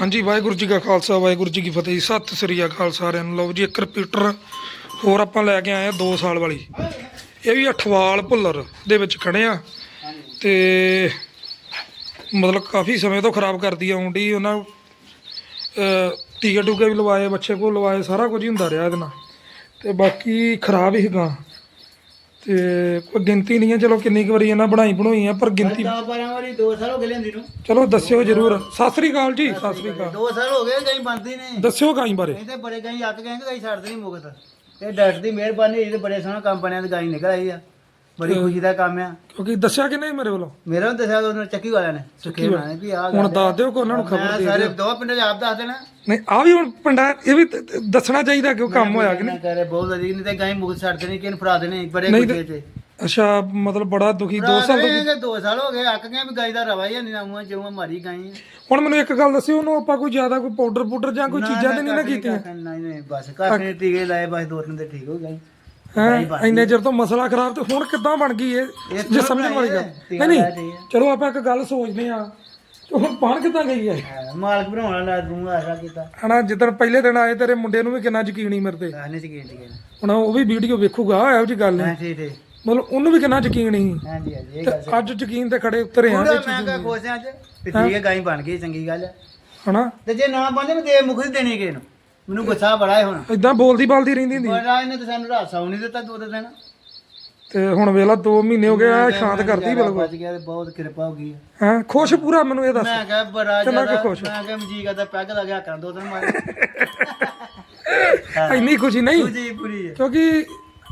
ਹਾਂਜੀ, ਵਾਹਿਗੁਰੂ ਜੀ ਕਾ ਖਾਲਸਾ, ਵਾਹਿਗੁਰੂ ਜੀ ਕੀ ਫਤਿਹ ਜੀ। ਸਤਿ ਸ੍ਰੀ ਅਕਾਲ ਸਾਰਿਆਂ ਨੂੰ। ਲਓ ਜੀ, ਇੱਕ ਰਿਪੀਟਰ ਹੋਰ ਆਪਾਂ ਲੈ ਕੇ ਆਏ ਆ 2 ਸਾਲ ਵਾਲੀ। ਇਹ ਵੀ ਅਠਵਾਲ ਭੁੱਲਰ ਦੇ ਵਿੱਚ ਖੜੇ ਆ। ਤੇ ਮਤਲਬ ਕਾਫੀ ਸਮੇਂ ਤੋਂ ਖਰਾਬ ਕਰਦੀ ਆਉਂਦੀ ਉਹਨਾਂ ਟੀਕੇ ਟੂਕੇ ਵੀ ਲਵਾਏ, ਬੱਚੇ ਕੋਲ ਲਵਾਏ, ਸਾਰਾ ਕੁਝ ਹੀ ਹੁੰਦਾ ਰਿਹਾ ਇਹਦੇ ਨਾਲ। ਤੇ ਬਾਕੀ ਖਰਾਬ ਹੀ ਗਾਂ। ਤੇ ਕੋਈ ਗਿਣਤੀ ਨਹੀਂ ਹੈ। ਚਲੋ ਕਿੰਨੀ ਕੁ ਵਾਰੀ ਇਹਨਾਂ ਬਣਾਈ ਬਣਾਈ ਆ ਪਰ ਗਿਣਤੀ 10 12 ਵਾਰੀ 2 ਸਾਲ ਹੋ ਗਏ ਲੈਂਦੀ ਨੂੰ। ਚਲੋ ਦੱਸਿਓ ਜਰੂਰ। ਸਤਿ ਸ੍ਰੀ ਅਕਾਲ ਜੀ ਸਤਿ ਸ੍ਰੀ ਅਕਾਲ। 2 ਸਾਲ ਹੋ ਗਏ ਕਈ ਬੰਦੀ ਨਹੀਂ। ਦੱਸਿਓ ਗਾਈ ਬਾਰੇ। ਨਹੀਂ ਤੇ ਬੜੇ ਕਈ ਅੱਕ ਗਏ ਕਈ ਛੱਡਦੇ ਨਹੀਂ ਮੁਕਤ। ਇਹ ਡਾਕਟਰ ਦੀ ਮਿਹਰਬਾਨੀ ਹੋਈ ਤੇ ਬੜੇ ਸੋਹਣਾ ਕੰਮ ਬਣਿਆ ਤੇ ਗਾਈ ਨਿਕਲ ਆਈ ਆ। ਬੜੀ ਖੁਸ਼ੀ ਦਾ ਕੰਮ ਆ। ਕਿਉਂਕਿ ਦੱਸਿਆ ਕਿ ਨਹੀਂ ਮੇਰੇ ਵੱਲੋਂ? ਮੇਰਾ ਨੂੰ ਦੱਸਿਆ ਉਹਨਾਂ ਚੱਕੀ ਵਾਲਿਆਂ ਨੇ। ਚੱਕੀ ਬਣਾਏ ਵੀ ਆ ਹੁਣ ਦੱਸ ਦਿਓ ਕਿ ਉਹਨਾਂ ਨੂੰ ਖਬਰ ਦੇ ਸਾਰੇ ਦੋ ਪਿੰਡ ਦੇ ਆਪ ਦੱਸ ਦੇਣਾ। ਨਹੀਂ ਆ ਵੀ ਹੁਣ ਪਿੰਡਾਂ ਇਹ ਵੀ ਤ- ਤ- ਦੱਸਣਾ ਚਾਹੀਦਾ ਕਿ ਉਹ ਕੰਮ ਹੋਇਆ ਕਿ ਨਹੀਂ? ਬਹੁਤ ਨਹੀਂ ਤੇ ਗਾਈ ਮੁਕਤ ਛੱਡਦੇ ਨਹੀਂ ਕਿਨ ਫੜਾ ਦੇਣੇ ਬੜੇ ਨਹੀਂ ਖੁਸ਼ੀ ਤੇ ਅੱਛਾ ਮਤਲਬ ਬੜਾ ਦੁਖੀ 2 ਸਾਲ ਤੋਂ 2 ਸਾਲ ਹੋ ਗਏ ਅੱਕ ਗਏ ਵੀ ਗਾਈ ਦਾ ਰਵਾ ਹੀ ਨਹੀਂ ਨਾ ਮੂੰਹ ਜਿਉਂ ਮਾਰੀ ਗਾਈ ਹੁਣ ਮੈਨੂੰ ਇੱਕ ਗੱਲ ਦੱਸਿਓ ਉਹਨੂੰ ਆਪਾਂ ਕੋਈ ਜ਼ਿਆਦਾ ਕੋਈ ਪਾਊਡਰ ਪੂਡਰ ਜਾਂ ਕੋਈ ਚੀਜ਼ਾਂ ਤੇ ਨਹੀਂ ਨਾ ਕੀਤੀਆਂ? ਨਹੀਂ ਨਹੀਂ ਬਸ ਕਾਫੀ ਟੀਕੇ ਲਾਏ ਬਸ ਦੋ ਤਿੰਨ ਤੇ ਠੀਕ ਹੋ ਗਏ। ਹੈ ਇੰਨੇ ਚਿਰ ਤੋਂ ਮਸਲਾ ਖਰਾਬ ਤੇ ਹੁਣ ਕਿੱਦਾਂ ਬਣ ਗਈ ਇਹ? ਜੇ ਸਮਝਣ ਵਾਲੀ ਗੱਲ। ਨਹੀਂ ਨਹੀਂ ਚਲੋ ਆਪਾਂ ਇੱਕ ਗੱਲ ਸੋਚਦੇ ਆ ਹੁਣ ਬਣ ਕਿੱਦਾਂ ਗਈ ਹੈ? ਹਾਂ, ਮਾਲਕ ਬਣਾਉਣ ਵਾਲਾ ਦੂੰਗਾ ਆਸ਼ਾ ਕੀਤਾ। ਹਨਾ ਜਿੱਦਣ ਪਹਿਲੇ ਦਿਨ ਆਏ ਤੇਰੇ ਮੁੰਡੇ ਨੂੰ ਵੀ ਕਿੰਨਾ ਯਕੀਨ ਹੀ ਮੇਰੇ ਤੇ। ਆਨੇ ਚ ਹੁਣ ਉਹ ਵੀ ਵੀਡੀਓ ਵੇਖੂਗਾ ਇਹੋ ਜੀ ਗੱਲ ਨਹੀਂ। ਹਾਂ ਠੀਕ ਠੀਕ ਮਤਲਬ ਉਹਨੂੰ ਵੀ ਕਿੰਨਾ ਯਕੀਨ ਸੀ। ਹਾਂਜੀ ਹਾਂਜੀ ਇਹ ਗੱਲ ਅੱਜ ਯਕੀਨ ਤੇ ਖੜੇ ਉਤਰੇ ਆ ਪੂਰਾ ਮੈਂ ਕਹਾ ਖੁਸ਼ ਹਾਂ ਅੱਜ ਵੀ ਠੀਕ ਹੈ ਗਾਈ ਬਣ ਗਈ ਚੰਗੀ ਗੱਲ ਹੈ। ਹਨਾ? ਤੇ ਜੇ ਨਾ ਬਣਦੇ ਮੈਂ ਦੇ ਮੁਖ ਦੇਣੀ ਕਿਸੇ ਨੂੰ। ਮੈਨੂੰ ਗੁੱਸਾ ਬੜਾ ਹੈ ਹੁਣ। ਇਦਾਂ ਬੋਲਦੀ ਬਾਲਦੀ ਰਹਿੰਦੀ ਹੁੰਦੀ। ਬੜਾ ਇਹਨੇ ਤਾਂ ਸਾਨੂੰ ਰਾਤ ਸੌ ਨਹੀਂ ਦਿੱਤਾ ਦੋ ਦਿਨ। ਤੇ ਹੁਣ ਵੇਲਾ 2 ਮਹੀਨੇ ਹੋ ਗਏ ਆ ਸ਼ਾਂਤ ਕਰਦੀ ਬਿਲਕੁਲ। ਬਚ ਗਿਆ ਤੇ ਬਹੁਤ ਕਿਰਪਾ ਹੋ ਗਈ ਹੈ। ਖੁਸ਼ ਪੂਰਾ ਮੈਨੂੰ ਇਹ ਦੱਸ। ਮੈਂ ਕਿਹਾ ਬੜਾ ਜ਼ਿਆਦਾ ਖੁਸ਼? ਮੈਂ ਕਿਹਾ ਮਜੀ ਕਰਦਾ ਪੈਗ ਲਗਿਆ ਕਰਾਂ ਦੋ ਦਿਨ ਮਾਰੇ। ਇੰਨੀ ਖੁਸ਼ੀ ਨਹੀਂ। ਜੀ ਪੂਰੀ ਹੈ ਕਿਉਂਕਿ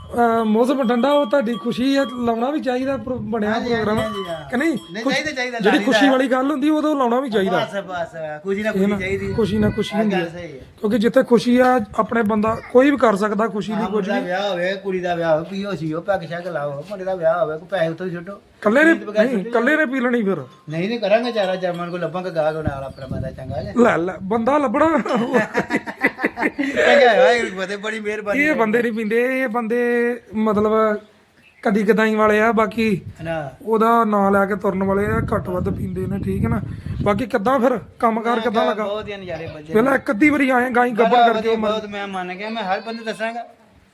ਅਹ, ਮੌਸਮ ਠੰਡਾ ਉਹ ਤੁਹਾਡੀ ਖੁਸ਼ੀ ਹੈ ਲਾਉਣਾ ਵੀ ਚਾਹੀਦਾ ਪ੍ਰੋ- ਬਣਿਆ ਹਾਂਜੀ, ਪ੍ਰੋਗਰਾਮ। ਹਾਂਜੀ, ਹਾਂ। ਕਿ ਨਹੀਂ? ਨਹੀਂ ਚਾਹੀਦਾ ਚਾਹੀਦਾ ਜਿਹੜੀ ਖੁਸ਼ੀ ਵਾਲੀ ਗੱਲ ਹੁੰਦੀ ਉਦੋਂ ਲਾਉਣਾ ਵੀ ਚਾਹੀਦਾ। ਬਸ ਬਸ ਖੁਸ਼ੀ ਨਾ ਖੁਸ਼ੀ ਚਾਹੀਦੀ ਹੈ। ਖੁਸ਼ੀ ਨਾਲ ਖੁਸ਼ੀ ਹੁੰਦੀ ਗੱਲ ਹੈ ਸਹੀ ਹੈ ਕਿਉਂਕਿ ਜਿੱਥੇ ਖੁਸ਼ੀ ਆ ਆਪਣੇ ਬੰਦਾ ਕੋਈ ਵੀ ਕਰ ਸਕਦਾ ਖੁਸ਼ੀ ਦੀ ਕੁਝ ਮੁੰਡਾ ਵਿਆਹ ਹੋਵੇ ਕੁੜੀ ਦਾ ਵਿਆਹ ਹੋਵੇ ਪੀਓ ਸੀਓ ਪੈਗ ਸ਼ੈਗ ਲਾਓ ਮੁੰਡੇ ਦਾ ਵਿਆਹ ਹੋਵੇ ਕੋਈ ਪੈਸੇ ਉੱਤੋਂ ਛੱਡੋ। ਕੱਲੇ ਨੇ ਨਹੀਂ ਕੱਲੇ ਨੇ ਪੀ ਲੈਣੀ ਫਿਰ। ਨਹੀਂ ਨਹੀਂ ਕਰਾਂਗੇ ਚਾਰਾ ਜਰਮਨ ਕੋ ਲੱਭਾਂਗੇ ਗਾਹਕ ਨਾਲ ਆਪਣਾ ਬੰਦਾ ਚੰਗਾ ਜੇ ਲੈ ਲੈ ਬੰਦਾ ਲੱਭਣਾ। ਚੰਗਾ ਬੜੀ ਮਿਹਰਬਾਨੀ ਇਹ ਬੰਦੇ ਨਹੀਂ ਪੀਂਦੇ ਇਹ ਬੰਦੇ ਮਤਲਬ ਕਦੀ ਕਦਾਈ ਵਾਲੇ ਆ ਬਾਕੀ ਨਾ। ਉਹਦਾ ਨਾਂ ਲੈ ਕੇ ਤੁਰਨ ਵਾਲੇ ਆ ਘੱਟ ਵੱਧ ਪੀਂਦੇ ਨੇ ਠੀਕ ਹੈ ਨਾ? ਬਾਕੀ ਕਿੱਦਾਂ ਫਿਰ? ਕੰਮਕਾਰ ਕਿੱਦਾਂ ਲੱਗਾ? ਬਹੁਤ ਹੀ ਨਜ਼ਾਰੇ ਬੱਜੇ ਪਹਿਲਾਂ ਇੱਕ ਅੱਧੀ ਵਾਰੀ ਆਏ ਗਾਈ ਗੱਬਰ ਕਰਕੇ ਵਧੀਆ, ਬਹੁਤ ਮੈਂ ਮੰਨ ਗਿਆ ਮੈਂ ਹਰ ਬੰਦੇ ਦੱਸਾਂਗਾ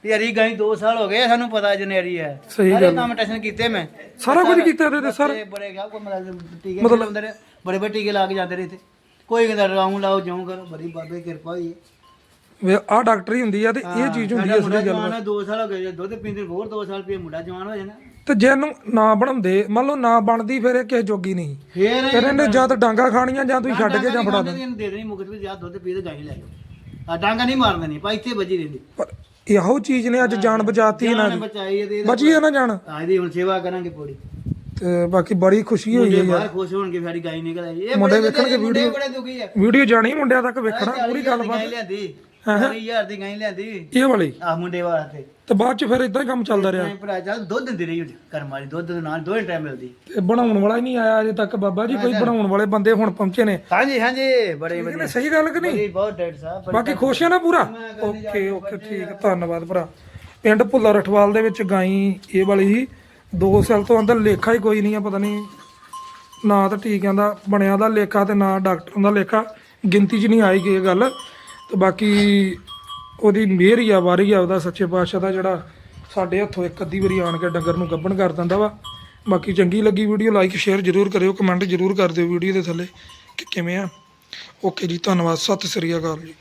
ਵੀ ਅਰੀ ਗਾਈ 2 ਸਾਲ ਹੋ ਗਏ ਸਾਨੂੰ ਪਤਾ ਜਨੇਰੀ ਹੈ। ਸਹੀ ਸਾਰੇ ਕੰਮ ਟੈਸ਼ਨ ਕੀਤੇ ਮੈਂ। ਸਾਰਾ ਕੁਝ ਕੀਤਾ ਤੇ ਸਰ। ਬੜੇ ਗਿਆ ਕੋਈ ਮਤਲਬ ਟੀਕੇ ਮਤਲਬ ਲਾਉਂਦੇ ਨੇ ਬੜੇ ਬੜੇ ਟੀਕੇ ਲਾ ਕੇ ਜਾਂਦੇ ਰਹੇ ਤੇ ਕੋਈ ਕਹਿੰਦਾ ਰਾਉਂ ਲਾਓ ਜਾਉਂ ਕਰੋ ਬੜੀ ਬਾਬੇ ਕਿਰਪਾ ਹੋਈ ਹੈ। ਆ ਡਾਕਟਰੀ ਹੁੰਦੀ ਆ ਤੇ ਇਹ ਚੀਜ਼ ਹੁੰਦੀ ਆ ਅਸਲੀ ਗੱਲ ਜਵਾਨ 2 ਸਾਲ ਹੋ ਗਏ ਦੁੱਧ ਪੀਂਦੇ ਹੋਰ 2 ਸਾਲ ਪੀ ਮੁੰਡਾ ਜਵਾਨ ਹੋ ਜਾਣਾ। ਤੇ ਜੇ ਇਹਨੂੰ ਨਾ ਬਣਾਉਂਦੇ ਮੰਨ ਲਓ ਨਾ ਬਣਦੀ ਫਿਰ ਇਹ ਕਿਸੇ ਜੋਗੀ ਨਹੀਂ। ਫਿਰ ਇਹਨੇ ਜਾਂ ਤਾਂ ਡਾਂਗਾ ਖਾਣੀਆਂ ਜਾਂ ਤੁਸੀਂ ਛੱਡ ਕੇ ਜਾਂ ਫੜਾ ਦੇ ਇਹਨੂੰ ਦੇ ਦੇਣੀ ਮੁਕਤ ਵੀ ਜਾਂ ਦੁੱਧ ਪੀ ਤੇ ਗਾਈ ਲੈ ਜਾਓ। ਆ ਡਾਂਗਾ ਨਹੀਂ ਮਾਰਨਾ ਨਹੀਂ ਪਾ ਇੱਥੇ ਵੱਜੀ ਰਹਿੰਦੀ। ਪਰ ਇਹੋ ਚੀਜ਼ ਨੇ ਅੱਜ ਜਾਨ ਬਚਾਤੀ ਇਹਨਾਂ ਦੀ। ਬਚਾਈ ਇਹਦੇ ਬਚੀ ਹੈ ਨਾ ਜਾਨ? ਅੱਜ ਦੀ ਹੁਣ ਸੇਵਾ ਕਰਾਂਗੇ ਪੂਰੀ। ਤੇ ਬਾਕੀ ਬੜੀ ਖੁਸ਼ੀ ਹੋਈ ਹੈ ਯਾਰ। ਖੁਸ਼ ਹੋਣਗੇ ਸਾਡੀ ਗਾਈ ਨਿਕਲ ਆਈ। ਇਹ ਮੁੰਡੇ ਵੇਖਣਗੇ ਵੀਡੀਓ। ਵੀਡੀਓ ਜਾਣੀ ਮੁੰਡਿਆਂ ਤੱਕ ਵੇਖਣਾ ਪੂਰੀ ਗੱਲ ਗੱਲਬਾਤ। 40000 ਦੀ ਗਾਈ ਲਿਆਂਦੀ। ਇਹ ਵਾਲੀ? ਆ ਮੁੰਡੇ ਵਾਲਾ ਤੇ। ਤੇ ਬਾਅਦ ਚ ਫਿਰ ਇਦਾਂ ਹੀ ਕੰਮ ਚੱਲਦਾ ਰਿਹਾ? ਨਹੀਂ ਭਰਾ ਚੱਲ ਦੁੱਧ ਦਿੰਦੀ ਰਹੀ ਕਰਮ ਵਾਲੀ ਦੁੱਧ ਦੇ ਨਾਲ ਦੋਹੇ ਟਾਈਮ ਮਿਲਦੀ। ਤੇ ਬਣਾਉਣ ਵਾਲਾ ਹੀ ਨਹੀਂ ਆਇਆ ਅਜੇ ਤੱਕ ਬਾਬਾ ਜੀ ਕੋਈ ਬਣਾਉਣ ਵਾਲੇ ਬੰਦੇ ਹੁਣ ਪਹੁੰਚੇ ਨੇ। ਹਾਂਜੀ ਹਾਂਜੀ ਬੜੇ ਵਧੀਆ। ਸਹੀ ਗੱਲ ਕਿ ਨਹੀਂ? ਬਹੁਤ ਡੈਡ ਸਾਹਿਬ ਬਾਕੀ ਖੁਸ਼ ਹੈ ਨਾ ਪੂਰਾ? ਓਕੇ ਓਕੇ ਠੀਕ ਧੰਨਵਾਦ ਭਰਾ। ਪਿੰਡ ਭੁੱਲਾ ਰਠਵਾਲ ਦੇ ਵਿੱਚ ਗਾਈ ਇਹ ਵਾਲੀ ਸੀ 2 ਸਾਲ ਤੋਂ ਅੰਦਰ ਲੇਖਾ ਹੀ ਕੋਈ ਨਹੀਂ ਆ ਪਤਾ ਨਹੀਂ। ਨਾ ਤਾਂ ਠੀਕ ਆਂਦਾ ਬਣਿਆ ਦਾ ਲੇਖਾ ਤੇ ਨਾ ਡਾਕਟਰ ਦਾ ਲੇਖਾ। ਗਿਣਤੀ 'ਚ ਨਹੀਂ ਆਈ ਇਹ ਗੱਲ। ਤੇ ਬਾਕੀ ਉਹਦੀ ਮਿਹਰ ਹੀ ਆ, ਵਾਰੀ ਆ, ਉਹਦਾ ਸੱਚੇ ਪਾਤਸ਼ਾਹ ਦਾ ਜਿਹੜਾ ਸਾਡੇ ਹੱਥੋਂ ਇੱਕ ਅੱਧੀ ਵਾਰੀ ਆਣ ਕੇ ਡੰਗਰ ਨੂੰ ਗੱਬਣ ਕਰ ਦਿੰਦਾ ਵਾ। ਬਾਕੀ ਚੰਗੀ ਲੱਗੀ ਵੀਡੀਓ ਲਾਈਕ ਸ਼ੇਅਰ ਜ਼ਰੂਰ ਕਰਿਓ ਕਮੈਂਟ ਜ਼ਰੂਰ ਕਰ ਦਿਓ ਵੀਡੀਓ ਦੇ ਥੱਲੇ ਕਿ ਕਿਵੇਂ ਆ। ਓਕੇ ਜੀ, ਧੰਨਵਾਦ, ਸਤਿ ਸ੍ਰੀ ਅਕਾਲ ਜੀ।